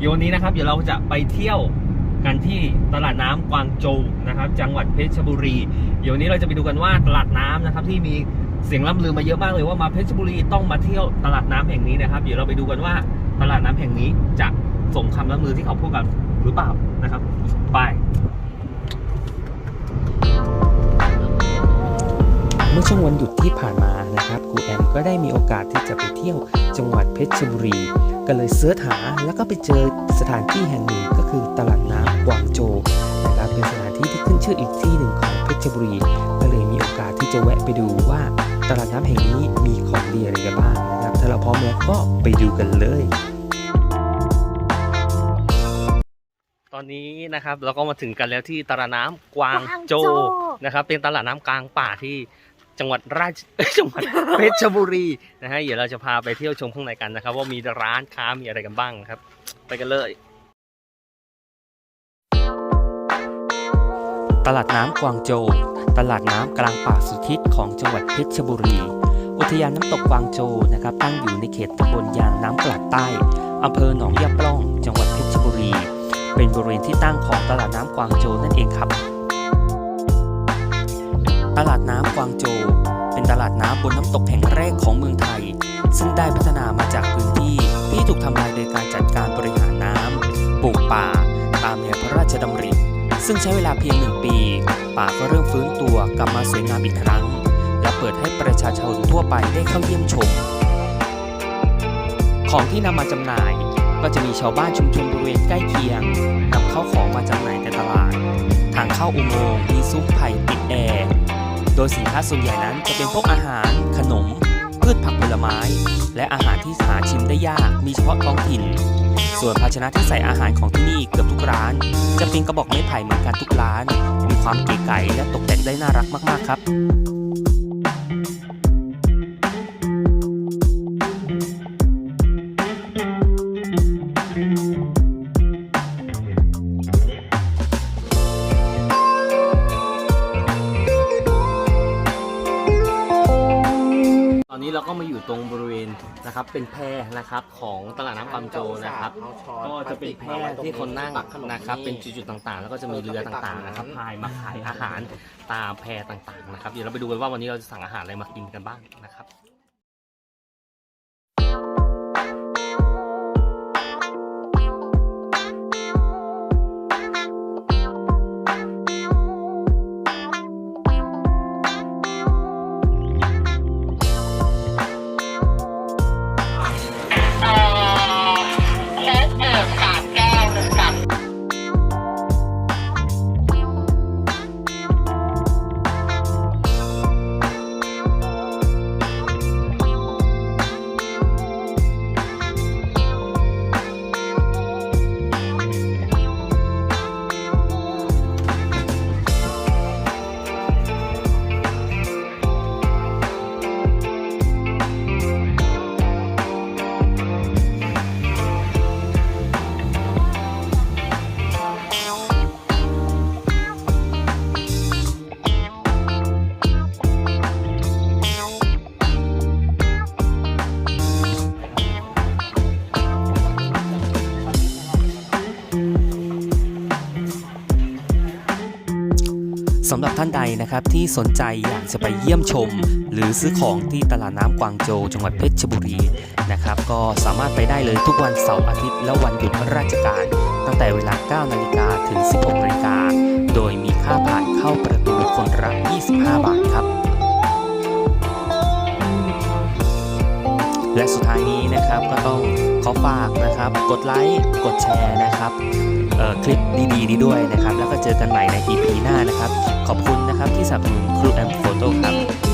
เดี๋ยววันนี้นะครับ เดี๋ยวเราจะไปเที่ยวกันที่ตลาดน้ำกวางโจวนะครับ จังหวัดเพชรบุรี เดี๋ยววันนี้เราจะไปดูกันว่าตลาดน้ำนะครับ ที่มีเสียงล่ำลือมาเยอะมากเลยว่ามาเพชรบุรีต้องมาเที่ยวตลาดน้ำแห่งนี้นะครับ เดี๋ยวเราไปดูกันว่าตลาดน้ำแห่งนี้จะสมคำล่ำลือที่เขาพูดกันหรือเปล่านะครับ ไป มื่อช่วงวันหยุดที่ผ่านมานะครับครูแอมก็ได้มีโอกาสที่จะไปเที่ยวจังหวัดเพชรบุรี ก็เลยเสิร์ชหาแล้วก็ไปเจอสถานที่แห่งหนึ่งก็คือตลาดน้ำกวางโจนะครับเป็นสถานที่ที่ขึ้นชื่ออีกที่หนึ่งของเพชรบุรี ก็เลยมีโอกาสที่จะแวะไปดูว่าตลาดน้ำแห่งนี้มีของดีอะไรกันบ้างนะครับถ้าเราพร้อมแล้วก็ไปดูกันเลย ตอนนี้นะครับเราก็มาถึงกันแล้วที่ตลาดน้ำกวางโจกวางโจนะครับเป็นตลาดน้ำกลางป่าที่ จังหวัดราชจังหวัดเพชรบุรีนะฮะเดี๋ยวเราจะพาไปเที่ยวชมข้างในกันนะครับ ว่ามีร้านค้ามีอะไรกันบ้างครับ ไปกันเลย ตลาดน้ำกวางโจวตลาดน้ำกลางป่าสุทิศของจังหวัดเพชรบุรี อุทยานน้ำตกกวางโจวนะครับ ตั้งอยู่ในเขตตำบลยางน้ำกลาดใต้อำเภอหนองยาปล่อง จังหวัดเพชรบุรี เป็นบริเวณที่ตั้งของตลาดน้ำกวางโจวนั่นเองครับ ตลาดน้ำกวางโจวเป็น ตลาดน้ำบนน้ำตกแห่งแรกของเมืองไทย ซึ่งได้พัฒนามาจากพื้นที่ที่ถูกทำลายโดยการจัดการบริหารน้ำปลูกป่า ตามแนวพระราชดำริ ซึ่งใช้เวลาเพียงหนึ่งปี ป่าก็เริ่มฟื้นตัวกลับมาสวยงามอีกครั้ง และเปิดให้ประชาชนทั่วไปได้เข้าเยี่ยมชม ของที่นำมาจำหน่ายก็จะมีชาวบ้านชุมชนบริเวณใกล้เคียงนำเข้าของมาจำหน่ายในตลาด ทางเข้าอุโมงค์มีซุ้มไผ่ติดแอร์ โดยสินค้าส่วนใหญ่นั้นจะเป็นพวกอาหาร ขนม พืชผักผลไม้ และอาหารที่หาชิมได้ยาก มีเฉพาะท้องถิ่น ส่วนภาชนะที่ใส่อาหารของที่นี่เกือบทุกร้าน จะเป็นกระบอกไม้ไผ่เหมือนกันทุกร้าน มีความเก๋ไก๋และตกแต่งได้น่ารักมากๆครับ นนี้เราก็มาอยู่ตรงบริเวณนะครับ เป็นแพนะครับของตลาดน้ำกวางโจนะครับ ก็จะเป็นแพที่คนนั่งนะครับ เป็นจุดๆต่างๆ แล้วก็จะมีเรือต่างๆนะครับพายมาขายอาหารตามแพต่างๆนะครับ เดี๋ยวเราไปดูกันว่าวันนี้เราจะสั่งอาหารอะไรมากินกันบ้างนะครับ สำหรับท่านใดนะครับที่สนใจอยากจะไปเยี่ยมชม หรือซื้อของที่ตลาดน้ำกวางโจวจังหวัดเพชรบุรีนะครับก็สามารถไปได้เลยทุกวันเสาร์อาทิตย์และวันหยุดราชการ ตั้งแต่เวลา 9 นาฬิกาถึง 16 นาฬิกา โดยมีค่าผ่านเข้าประตูคนละ25 บาทครับ และสุดท้ายนี้นะครับก็ต้องขอฝากนะครับ กดไลค์กดแชร์นะครับ คลิปดีๆนี้ด้วยนะครับ แล้วก็เจอกันใหม่ใน EP หน้านะครับ ขอบคุณนะครับที่สนับสนุนครูแอมโฟโต้ครับ